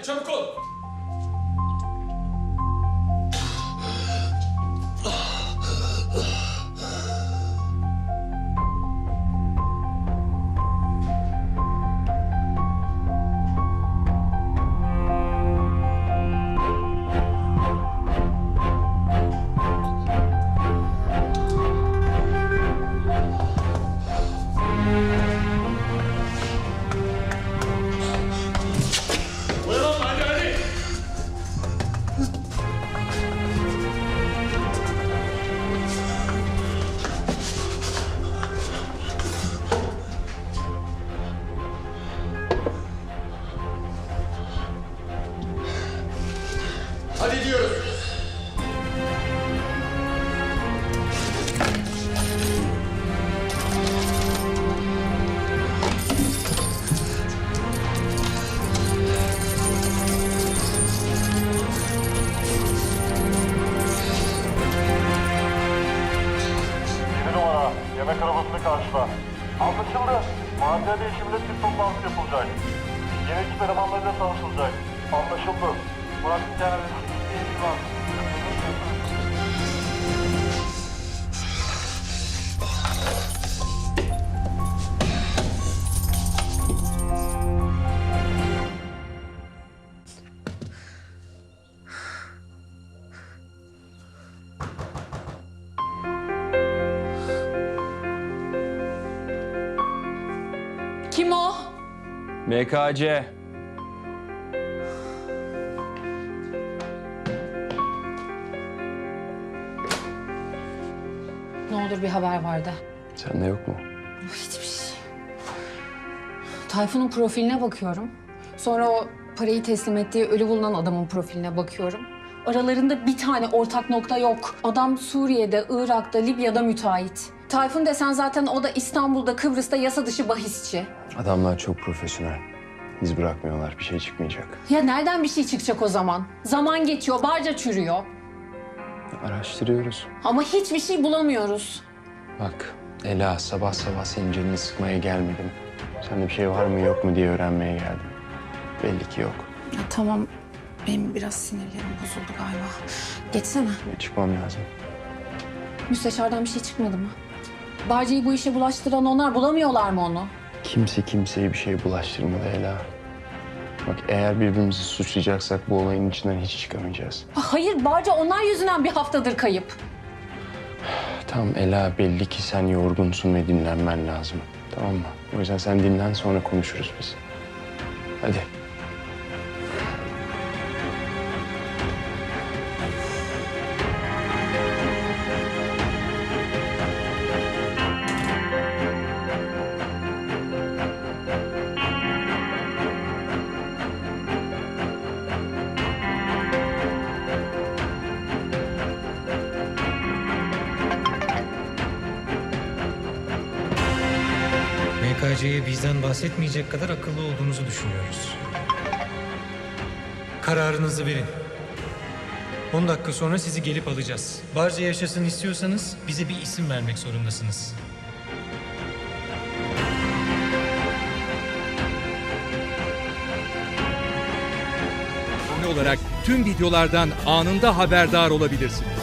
Hadi çabuk yemek arabasını karşıla. Anlaşıldı. Mahalle değişiminde tip toplantısı yapılacak. Yeni ekip elemanlarıyla tanışılacak. Anlaşıldı. Murat Genel'in isteğiniz var. Kim MKC. Ne olur bir haber vardı. Sende yok mu? Hiçbir şey. Tayfun'un profiline bakıyorum. Sonra o parayı teslim ettiği ölü bulunan adamın profiline bakıyorum. Aralarında bir tane ortak nokta yok. Adam Suriye'de, Irak'ta, Libya'da müteahhit. Tayfun desen zaten o da İstanbul'da, Kıbrıs'ta yasa dışı bahisçi. Adamlar çok profesyonel. İz bırakmıyorlar. Bir şey çıkmayacak. Ya nereden bir şey çıkacak o zaman? Zaman geçiyor, barca çürüyor. Araştırıyoruz. Ama hiçbir şey bulamıyoruz. Bak Ela sabah sabah senin canını sıkmaya gelmedim. Sende bir şey var mı yok mu diye öğrenmeye geldim. Belli ki yok. Ya tamam, benim biraz sinirlerim bozuldu galiba. Geçsene. Çıkmam lazım. Müsteşardan bir şey çıkmadı mı? Barca'yı bu işe bulaştıran onlar bulamıyorlar mı onu? Kimse kimseye bir şey bulaştırmadı Ela. Bak eğer birbirimizi suçlayacaksak bu olayın içinden hiç çıkamayacağız. Ah, Hayır Barca onlar yüzünden bir haftadır kayıp. Tamam Ela belli ki sen yorgunsun ve dinlenmen lazım. Tamam mı? O yüzden sen dinlen sonra konuşuruz biz. Hadi. MKC'ye bizden bahsetmeyecek kadar akıllı olduğunuzu düşünüyoruz. Kararınızı verin. 10 dakika sonra sizi gelip alacağız. Barca yaşasın istiyorsanız bize bir isim vermek zorundasınız. abone olarak tüm videolardan anında haberdar olabilirsiniz.